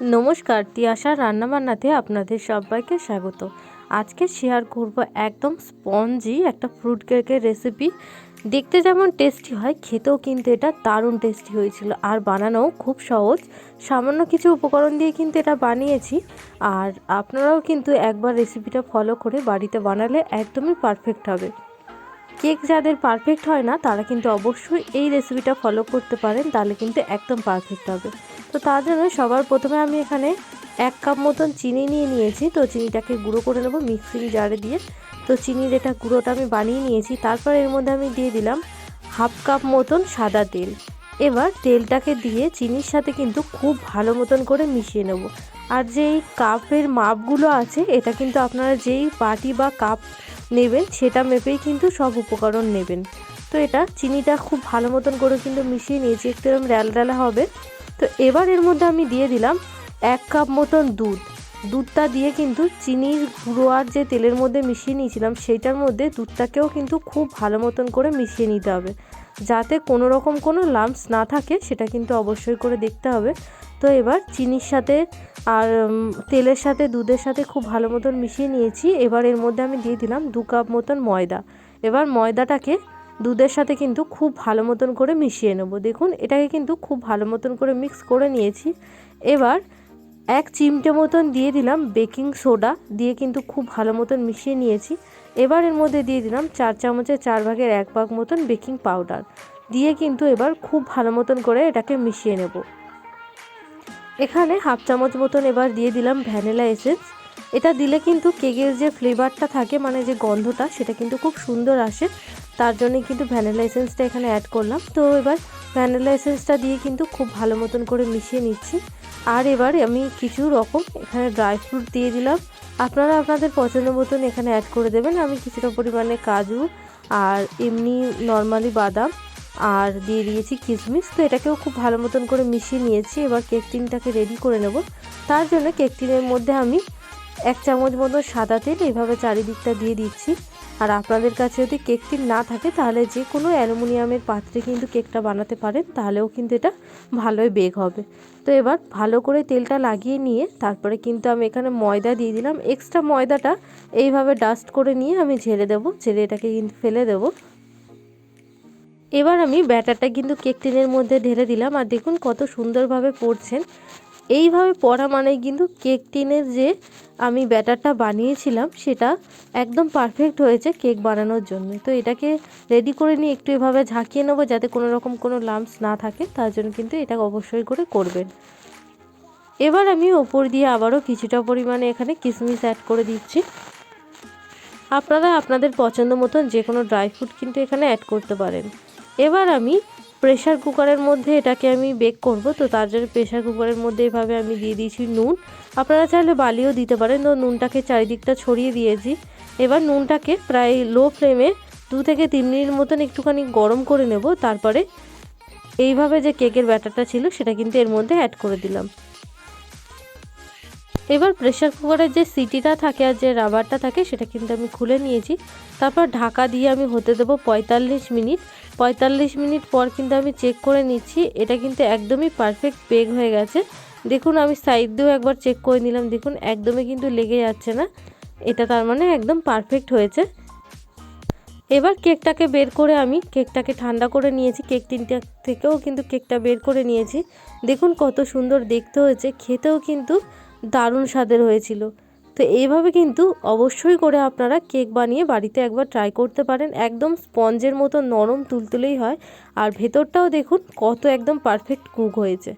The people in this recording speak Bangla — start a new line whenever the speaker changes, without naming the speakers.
নমস্কার, তিয়াশা রান্নাবান্নাতে আপনাদের সবাইকে স্বাগত। আজকে শেয়ার করব একদম স্পঞ্জি একটা ফ্রুট কেকের রেসিপি দেখতে যেমন টেস্টি হয়, খেতেও কিন্তু এটা দারুণ টেস্টি হয়েছিল আর বানানোও খুব সহজ। সামান্য কিছু উপকরণ দিয়ে কিন্তু এটা বানিয়েছি আর আপনারাও কিন্তু একবার রেসিপিটা ফলো করে বাড়িতে বানালে একদমই পারফেক্ট হবে। কেক যাদের পারফেক্ট হয় না, তারা কিন্তু অবশ্যই এই রেসিপিটা ফলো করতে পারেন, তাহলে কিন্তু একদম পারফেক্ট হবে। তো তার জন্য সবার প্রথমে আমি এখানে এক কাপ মতন চিনি নিয়ে নিয়েছি। তো চিনিটাকে গুঁড়ো করে নেব মিক্সিং জারে দিয়ে। তো চিনির এটা গুঁড়োটা আমি বানিয়ে নিয়েছি। তারপর এর মধ্যে আমি দিয়ে দিলাম হাফ কাপ মতন সাদা তেল। এবার তেলটাকে দিয়ে চিনির সাথে কিন্তু খুব ভালো মতন করে মিশিয়ে নেব। আর যেই কাপের মাপগুলো আছে, এটা কিন্তু আপনারা যেই বাটি বা কাপ নেবেন, সেটা মেপেই কিন্তু সব উপকরণ নেবেন। তো এটা চিনিটা খুব ভালো মতন করে কিন্তু মিশিয়ে নিয়েছি। একটু এরকম র্যালডালা হবে। তো এবার এর মধ্যে আমি দিয়ে দিলাম এক কাপ মতন দুধ। দুধটা দিয়ে কিন্তু চিনির গুঁড়ো আর যে তেলের মধ্যে মিশিয়ে নিয়েছিলাম, সেইটার মধ্যে দুধটাকেও কিন্তু খুব ভালো মতন করে মিশিয়ে নিতে হবে। যাতে কোনো রকম কোনো লাম্পস না থাকে, সেটা কিন্তু অবশ্যই করে দেখতে হবে। তো এবার চিনির সাথে আর তেলের সাথে, দুধের সাথে খুব ভালো মতন মিশিয়ে নিয়েছি। এবার এর মধ্যে আমি দিয়ে দিলাম দু কাপ মতন ময়দা। এবার ময়দাটাকে দুধের সাথে কিন্তু খুব ভালো মতন করে মিশিয়ে নেব। দেখুন, এটাকে কিন্তু খুব ভালো মতন করে মিক্স করে নিয়েছি। এবার এক চিমটে মতন দিয়ে দিলাম বেকিং সোডা দিয়ে কিন্তু খুব ভালো মতন মিশিয়ে নিয়েছি। এবার এর মধ্যে দিয়ে দিলাম চার চামচের চার ভাগের এক ভাগ মতন বেকিং পাউডার দিয়ে কিন্তু এবার খুব ভালো মতন করে এটাকে মিশিয়ে নেব। এখানে হাফ চামচ মতন এবার দিয়ে দিলাম ভ্যানিলা এসেন্স এটা দিলে কিন্তু কেকের যে ফ্লেভারটা থাকে মানে যে গন্ধটা, সেটা কিন্তু খুব সুন্দর আসে। তার জন্যই কিন্তু ভ্যানিলা এসেন্সটা এখানে অ্যাড করলাম। তো এবার ভ্যানিলা এসেন্সটা দিয়ে কিন্তু খুব ভালো মতন করে মিশিয়ে নিচ্ছি। আর এবার আমি কিছু রকম এখানে ড্রাই ফ্রুট দিয়ে দিলাম। আপনারা আপনাদের পছন্দ মতন এখানে অ্যাড করে দেবেন। আমি কিছুটা পরিমাণে কাজু আর এমনি নর্মালি বাদাম আর দিয়ে দিয়েছি কিশমিশ তো এটাকেও খুব ভালো মতন করে মিশিয়ে নিয়েছি। এবার কেক টিনটাকে রেডি করে নেব। তার জন্য কেক টিনের মধ্যে আমি এক চামচ মতো সাদা তেল এইভাবে চারিদিকটা দিয়ে দিচ্ছি। আর আপনাদের কাছে যদি কেক টিন না থাকে, তাহলে যে কোনো অ্যালুমিনিয়ামের পাত্রে কিন্তু কেকটা বানাতে পারেন, তাহলেও কিন্তু এটা ভালোই বেগ হবে। তো এবার ভালো করে তেলটা লাগিয়ে নিয়ে, তারপরে কিন্তু আমি এখানে ময়দা দিয়ে দিলাম। এক্সট্রা ময়দাটা এইভাবে ডাস্ট করে নিয়ে আমি ঝেড়ে দেবো, ঝেড়ে এটাকে কিন্তু ফেলে দেবো। এবার আমি ব্যাটারটা কিন্তু কেক টিনের মধ্যে ঢেলে দিলাম। আর দেখুন কত সুন্দরভাবে পড়ছেন এইভাবে পড়া মানে কিন্তু কেক টিনের যে আমি ব্যাটারটা বানিয়েছিলাম, সেটা একদম পারফেক্ট হয়েছে কেক বানানোর জন্য। তো এটাকে রেডি করে নিয়ে একটু এভাবে ঝাঁকিয়ে নেব যাতে কোনো রকম কোনো লাম্পস না থাকে, তার জন্য কিন্তু এটা অবশ্যই করে করবেন। এবার আমি ওপর দিয়ে আবারও কিছুটা পরিমাণে এখানে কিশমিশ অ্যাড করে দিচ্ছি। আপনারা আপনাদের পছন্দ মতন যে কোনো ড্রাই ফ্রুট কিন্তু এখানে অ্যাড করতে পারেন। এবার আমি প্রেশার কুকারের মধ্যে এটাকে আমি বেক করব। তো তার জন্য প্রেশার কুকারের মধ্যে এভাবে আমি দিয়ে দিয়েছি নুন। আপনারা চাইলে বালিও দিতে পারেন। তো নুনটাকে চারিদিকটা ছড়িয়ে দিয়েছি। এবার নুনটাকে প্রায় লো ফ্লেমে দু থেকে তিন মিনিট মতন একটুখানি গরম করে নেব। তারপরে এইভাবে যে কেকের ব্যাটারটা ছিল, সেটা কিন্তু এর মধ্যে অ্যাড করে দিলাম। এবার প্রেশার কুকারের যে সিটিটা থাকে আর যে রাবারটা থাকে, সেটা কিন্তু আমি খুলে নিয়েছি। তারপর ঢাকা দিয়ে আমি হতে দেবো পঁয়তাল্লিশ মিনিট। পঁয়তাল্লিশ মিনিট পর কিন্তু আমি চেক করে নিচ্ছি, এটা কিন্তু একদমই পারফেক্ট বেগ হয়ে গেছে। দেখুন, আমি সাইড দিয়েও একবার চেক করে নিলাম, দেখুন একদমই কিন্তু লেগে যাচ্ছে না। এটা তার মানে একদম পারফেক্ট হয়েছে। এবার কেকটাকে বের করে আমি কেকটাকে ঠান্ডা করে নিয়েছি। কেক তিনটা থেকেও কিন্তু কেকটা বের করে নিয়েছি। দেখুন কত সুন্দর দেখতে হয়েছে, খেতেও কিন্তু দারুণ স্বাদের হয়েছিল। তো এইভাবে কিন্তু অবশ্যই করে আপনারা কেক বানিয়ে বাড়িতে একবার ট্রাই করতে পারেন। একদম স্পঞ্জের মতো নরম তুলতুলেই হয়। আর ভেতরটাও দেখুন কত একদম পারফেক্ট কুক হয়েছে।